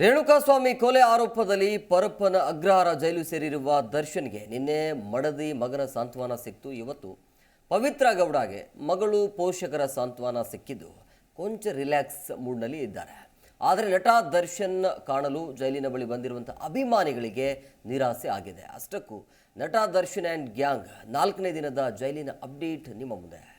ರೇಣುಕಾಸ್ವಾಮಿ ಕೊಲೆ ಆರೋಪದಲ್ಲಿ ಪರಪ್ಪನ ಅಗ್ರಹಾರ ಜೈಲು ಸೇರಿರುವ ದರ್ಶನ್ಗೆ ನಿನ್ನೆ ಮಡದಿ ಮಗನ ಸಾಂತ್ವನ ಸಿಕ್ತು ಇವತ್ತು ಪವಿತ್ರ ಗೌಡಗೆ ಮಗಳು ಪೋಷಕರ ಸಾಂತ್ವನ ಸಿಕ್ಕಿದ್ದು. ಕೊಂಚ ರಿಲ್ಯಾಕ್ಸ್ ಮೂಡ್ನಲ್ಲಿ ಇದ್ದಾರೆ. ಆದರೆ ನಟ ದರ್ಶನ್ ಕಾಣಲು ಜೈಲಿನ ಬಳಿ ಬಂದಿರುವಂಥ ಅಭಿಮಾನಿಗಳಿಗೆ ನಿರಾಸೆ ಆಗಿದೆ. ಅಷ್ಟಕ್ಕೂ ನಟ ದರ್ಶನ್ ಆ್ಯಂಡ್ ಗ್ಯಾಂಗ್ ನಾಲ್ಕನೇ ದಿನದ ಜೈಲಿನ ಅಪ್ಡೇಟ್ ನಿಮ್ಮ ಮುಂದೆ.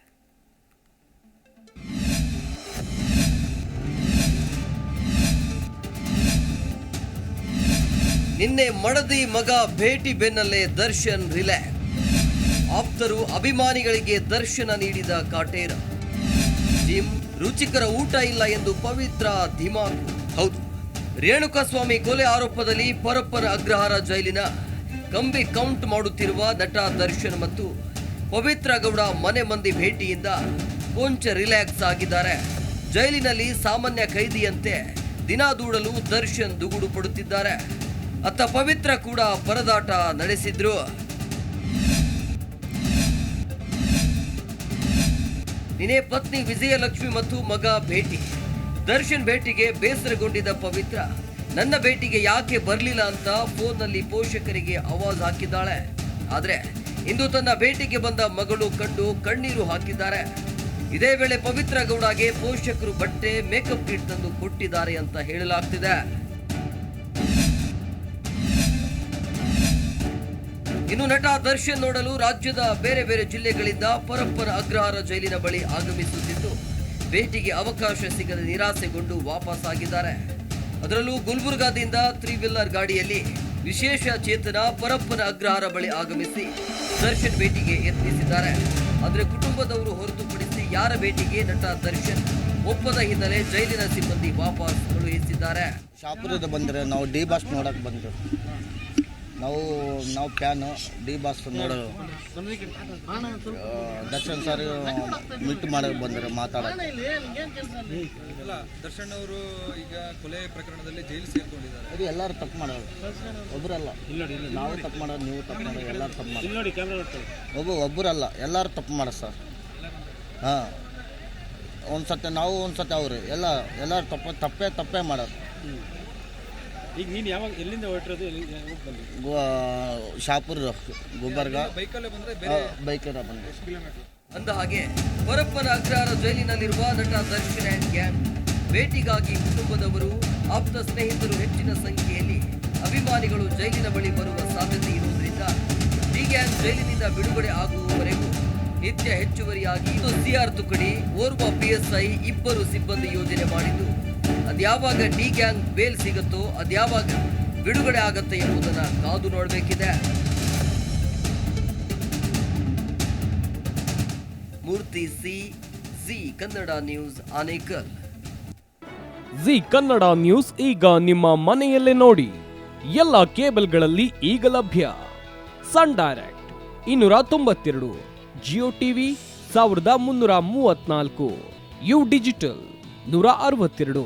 ನಿನ್ನೆ ಮಡದಿ ಮಗ ಭೇಟಿ ಬೆನ್ನಲ್ಲೇ ದರ್ಶನ್ ರಿಲ್ಯಾಕ್ಸ್ ಆಪ್ತರು ಅಭಿಮಾನಿಗಳಿಗೆ ದರ್ಶನ ನೀಡಿದ ಕಾಟೇರ. ಜಿಮ್, ರುಚಿಕರ ಊಟ ಇಲ್ಲ ಎಂದು ಪವಿತ್ರ ಧಿಮಾಕು ಹೌದು, ರೇಣುಕಾಸ್ವಾಮಿ ಕೊಲೆ ಆರೋಪದಲ್ಲಿ ಪರಪ್ಪನ ಅಗ್ರಹಾರ ಜೈಲಿನ ಕಂಬಿ ಕೌಂಟ್ ಮಾಡುತ್ತಿರುವ ನಟ ದರ್ಶನ್ ಮತ್ತು ಪವಿತ್ರ ಗೌಡ ಮನೆ ಮಂದಿ ಭೇಟಿಯಿಂದ ಕೊಂಚ ರಿಲ್ಯಾಕ್ಸ್ ಆಗಿದ್ದಾರೆ. ಜೈಲಿನಲ್ಲಿ ಸಾಮಾನ್ಯ ಕೈದಿಯಂತೆ ದಿನ ದೂಡಲು ದರ್ಶನ್ ದುಗುಡು ಪಡುತ್ತಿದ್ದಾರೆ. ಅತ್ತ ಪವಿತ್ರ ಕೂಡ ಪರದಾಟ ನಡೆಸಿದ್ರು. ನಿನ್ನೆ ಪತ್ನಿ ವಿಜಯಲಕ್ಷ್ಮಿ ಮತ್ತು ಮಗ ಭೇಟಿ. ದರ್ಶನ್ ಭೇಟಿಗೆ ಬೇಸರಗೊಂಡಿದ್ದ ಪವಿತ್ರ, ನನ್ನ ಭೇಟಿಗೆ ಯಾಕೆ ಬರಲಿಲ್ಲ ಅಂತ ಫೋನ್ನಲ್ಲಿ ಪೋಷಕರಿಗೆ ಆವಾಜ್ ಹಾಕಿದ್ದಾಳೆ. ಆದ್ರೆ ಇಂದು ತನ್ನ ಭೇಟಿಗೆ ಬಂದ ಮಗಳು ಕಂಡು ಕಣ್ಣೀರು ಹಾಕಿದ್ದಾರೆ. ಇದೇ ವೇಳೆ ಪವಿತ್ರ ಗೌಡಗೆ ಪೋಷಕರು ಬಟ್ಟೆ, ಮೇಕಪ್ ಕಿಟ್ ತಂದು ಕೊಟ್ಟಿದ್ದಾರೆ ಅಂತ ಹೇಳಲಾಗ್ತಿದೆ. ಇನ್ನು ನಟ ದರ್ಶನ್ ನೋಡಲು ರಾಜ್ಯದ ಬೇರೆ ಬೇರೆ ಜಿಲ್ಲೆಗಳಿಂದ ಪರಪ್ಪನ ಅಗ್ರಹಾರ ಜೈಲಿನ ಬಳಿ ಆಗಮಿಸುತ್ತಿದ್ದು, ಭೇಟಿಗೆ ಅವಕಾಶ ಸಿಗದೆ ನಿರಾಸೆಗೊಂಡು ವಾಪಸ್ ಆಗಿದ್ದಾರೆ ಅದರಲ್ಲೂ ಗುಲ್ಬುರ್ಗಾದಿಂದ ತ್ರೀ ವೀಲರ್ ಗಾಡಿಯಲ್ಲಿ ವಿಶೇಷ ಚೇತನ ಪರಪ್ಪನ ಅಗ್ರಹಾರ ಬಳಿ ಆಗಮಿಸಿ ದರ್ಶನ್ ಭೇಟಿಗೆ ಯತ್ನಿಸಿದ್ದಾರೆ. ಆದರೆ ಕುಟುಂಬದವರು ಹೊರತುಪಡಿಸಿ ಯಾರ ಭೇಟಿಗೆ ನಟ ದರ್ಶನ್ ಒಪ್ಪದ ಹಿನ್ನೆಲೆ ಜೈಲಿನ ಸಿಬ್ಬಂದಿ ವಾಪಸ್ ಕಳುಹಿಸಿದ್ದಾರೆ. ಶಾಪುರದ ಬಂದರೆ ನಾವು ಡಿ ಬಾಸ್ ನೋಡಕ್ಕೆ ಬಂದರು ನಾವು ನಾವು ಪ್ಯಾನು ಡಿ ಬಾಸ್ ನೋಡೋದು. ದರ್ಶನ್ ಸರ್ ಮೀಟ್ ಮಾಡೋಕೆ ಬಂದರು ಮಾತಾಡೋದು ಅಲ್ಲ ದರ್ಶನ್ ಅವರು ಈಗ ಕೊಲೆ ಪ್ರಕರಣದಲ್ಲಿ ಜೈಲು ಸೇರ್ಕೊಂಡಿದ್ದಾರೆ. ಅದು ಎಲ್ಲರೂ ತಪ್ಪು ಮಾಡೋದು ಒಬ್ಬರಲ್ಲ ನಾವು ತಪ್ಪು ಮಾಡೋದು ನೀವು ತಪ್ಪು ಮಾಡೋದು ಎಲ್ಲರೂ ತಪ್ಪು ಮಾಡೋದು ಒಬ್ಬ ಒಬ್ಬರಲ್ಲ ಎಲ್ಲರೂ ತಪ್ಪು ಮಾಡೋದು ಸರ್. ಹಾಂ. ಒಂದು ಸತಿ ನಾವು ಒಂದು ಸತಿ ಅವರು. ಎಲ್ಲ ಎಲ್ಲರೂ ತಪ್ಪು ತಪ್ಪೇ ತಪ್ಪೇ ಮಾಡೋದು ಈಗ ನೀನು ಯಾವಾಗ ಎಲ್ಲಿಂದ ಹೊರಟಿರೋದು? ಶಾಪುರ್ ಗುಲ್ಬರ್ಗ. ಬೈಕಲ್ಲೇ ಬಂದ್ರೆ ಬೇರೆ ಬೈಕರ ಬಂದೆ. ಅಂದ ಹಾಗೆ ಪರಪ್ಪನ ಅಗ್ರಹಾರ ಜೈಲಿನಲ್ಲಿರುವ ನಟ ದರ್ಶನ್ ಆ್ಯಂಡ್ ಗ್ಯಾಂಗ್ ಭೇಟಿಗಾಗಿ ಕುಟುಂಬದವರು ಆಪ್ತ ಸ್ನೇಹಿತರು ಹೆಚ್ಚಿನ ಸಂಖ್ಯೆಯಲ್ಲಿ ಅಭಿಮಾನಿಗಳು ಜೈಲಿನ ಬಳಿ ಬರುವ ಸಾಧ್ಯತೆ ಇರುವುದರಿಂದ ಡಿ ಗ್ಯಾಂಗ್ ಜೈಲಿನಿಂದ ಬಿಡುಗಡೆ ಆಗುವವರೆಗೂ ನಿತ್ಯ ಹೆಚ್ಚುವರಿಯಾಗಿ ಸಿಆರ್ ತುಕಡಿ ಓರ್ವ ಪಿಎಸ್ಐ ಇಬ್ಬರು ಸಿಬ್ಬಂದಿ ಯೋಜನೆ ಮಾಡಿದ್ದು ಅದ್ಯಾವಾಗ ಡಿ ಗ್ಯಾಂಗ್ ಬೇಲ್ ಸಿಗುತ್ತೋ, ಅದ್ಯಾವಾಗ ಬಿಡುಗಡೆ ಆಗುತ್ತೆ ಎಂಬುದನ್ನ ಕಾದು ನೋಡಬೇಕಿದೆ. Murthy C G Kannada news Anekal. G Kannada news ಈಗ ನಿಮ್ಮ ಮನೆಯಲ್ಲೇ ನೋಡಿ. ಎಲ್ಲ ಕೇಬಲ್ಗಳಲ್ಲಿ ಈಗ ಲಭ್ಯ. ಸನ್ ಡೈರೆಕ್ಟ್ ಇನ್ನೂರ ತೊಂಬತ್ತೆರಡು, ಜಿಯೋ ಟಿವಿ ಸಾವಿರದ ಮುನ್ನೂರ ಮೂವತ್ನಾಲ್ಕು ಯು ಡಿಜಿಟಲ್ ನೂರ ಅರವತ್ತೆರಡು.